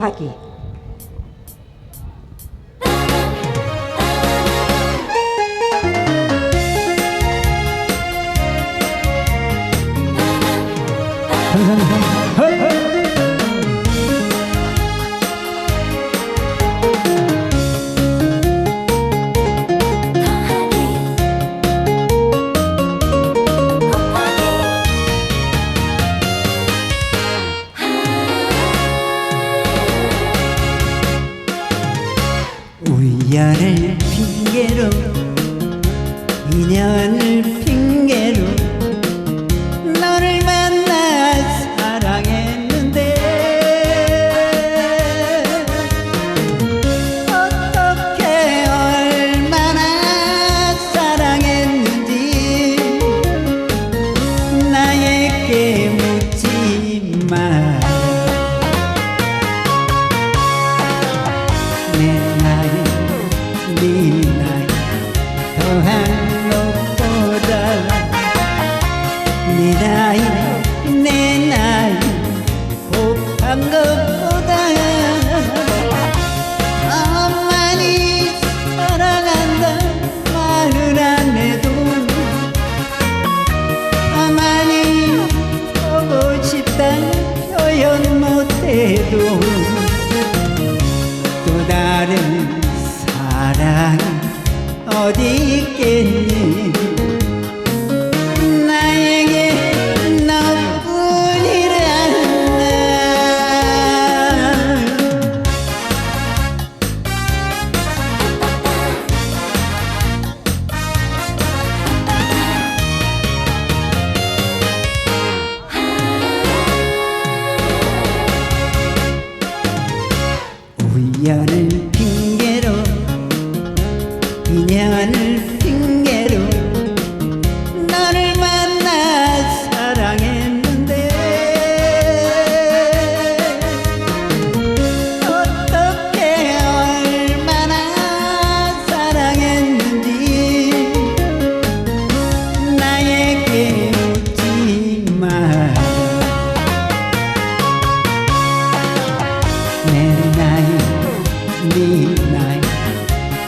하 기. 우연을 핑계로 인연을 핑계로 나이 내 나이 곱한 것보다 엄마니 사랑한다. 말을 안 해도 엄마니 보고 싶다 표현 못해도 또 다른 사랑 어디 있겠니 연을 핑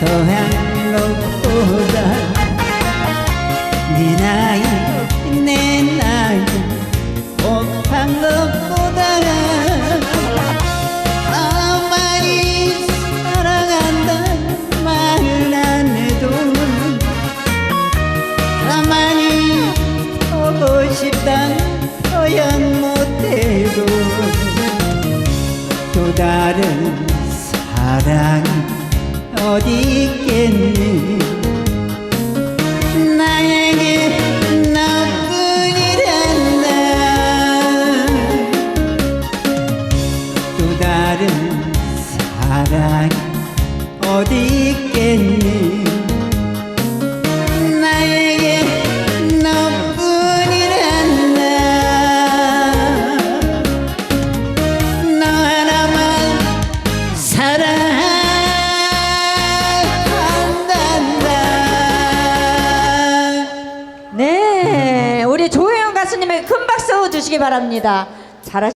더한 것보다 네 나이 내 나이 곱한 것보다 엄마니 사랑한다 말을 안 해도 보고 싶다 표현 못해도 또 다른 사랑 어디 있겠니 박수 주시기 바랍니다. 잘하.